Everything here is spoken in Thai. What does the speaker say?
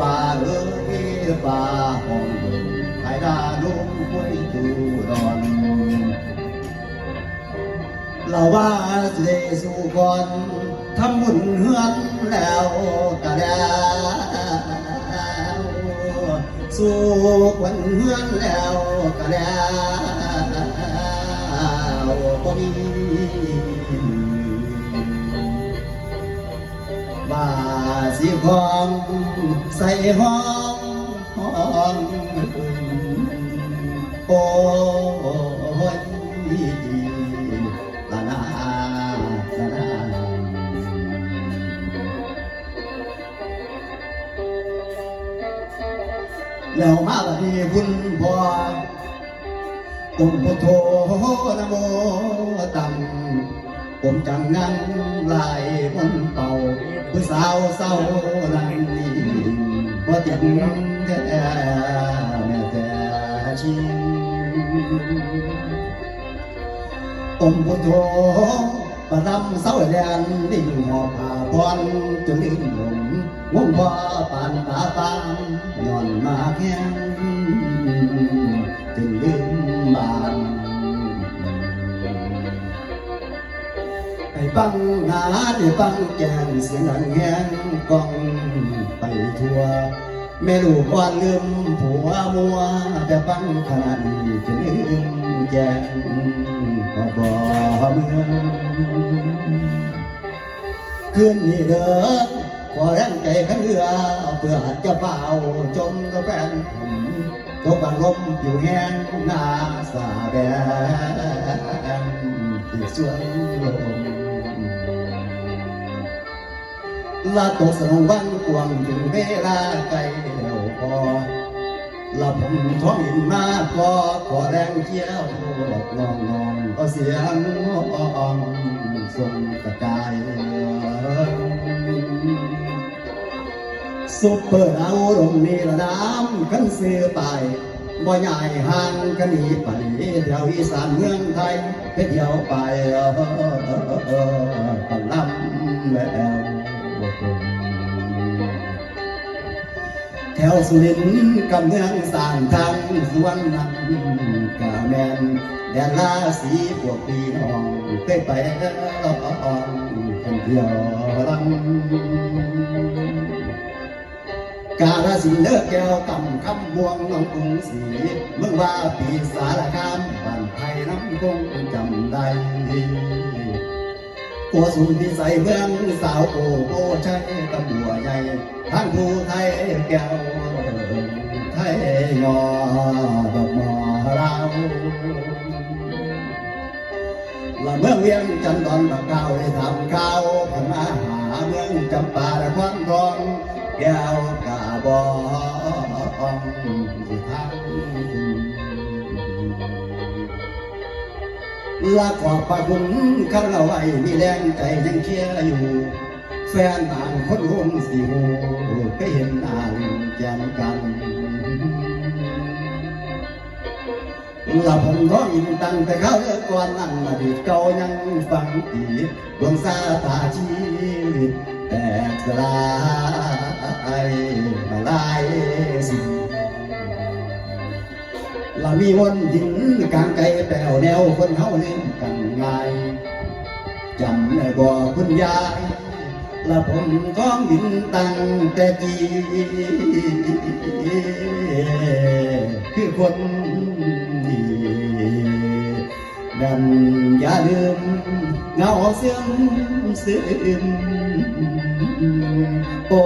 ป่าเอ้ยป่าห้องเบิ่งไอ้ดาลุงคุยตูดอนเราว่าจะได้สู้ก่อนทำบุญเฮือนแล้วก็แล้วสู้คนเฮือนแล้วก็แล้วบ่มี สิของใส่ห้องห้องโอ้ยลาลาลาลาแล้วมาบัดนี้คุณพ่อผมพุทโธนะโมตัง ผมจังนั่งลายมันเป่าผู้สาวเศร้านั่งนี่บ่เจ็บแท้แม่แต่ชิงอมพุทโธประดำเสาแดนดิ่งหอบผ้าพรจนลิ้นหลงงงบ่ปานตาปานย้อนมาแค่งจนลืมบาน ไปฟังหนาได้ฟังแกงเสียงดังแหงกองไปทั่วแม่ลูกว่าลืมผัวมัวแต่ฟังขนาดนี้จะลืมแจงก็บ่เมืองคืนนี้เด้อขอแรงใจขันเรือเพื่อหัดจะเป่าจมกับแฟนผมตกบังลมอยู่แห้งหน้าสาแบนที่สวนลม ลาตกสนองวันกวางถึงเวลาไกลแล้วพอลาผมท้องอินมาพอขอแรงเชี่ยวหลอกลองนองก็เสียงอ่องส่งกระจายซุปเปอร์เอาลงนี่ละน้ำขันเสือไปบ่ใหญ่ห่างกันหนีไปเที่ยวอีสานเมืองไทยไปเที่ยวไปเออกันลำแล้ แถวสุรินทร์กำเมืองสร้างทางสวนนั้นกาแมนแดนลาสีพวกพี่น้องเคยไปลองกันเที่ยวลำกาลสินเลิกแก้วกำคำบวงน้องกรุงศรีเมืองว่าปีสารคามบ้านไทยน้ำคงจำได้ กัวสุนที่ใส่เมืองสาวโอโอใช้ตำบัวใหญ่ทั้งผู้ไทยแก้วไทยยอดอกมอเราละเมืองเวียงจันทร์ตอนเก้าได้ทำข้าวพันมาหาเมืองจำปาและควันทองแก้วกาบองที่ทาง ลาขอบปากคุณข้าเราไว้มีแรงใจยังเคียอยู่ แฟนต่างคนรวมสี่หูไปเห็นหน้าแจ่มกันลาผมร้องอินตั้งแต่เขาเลิกก่อนนั่งอดีตเก่ายังฟังตีดวงสาตาชีวิตแตกสลายมาลายสิ้น เรามีวันดินกลางใจแปลวแนวคนเฮาเล่นกันง่ายจำได้บ่คุณยายและผมท้องดินตั้งแต่กี้คือคนดีดันอย่าลืมเงาเสื่อมซึมโอ้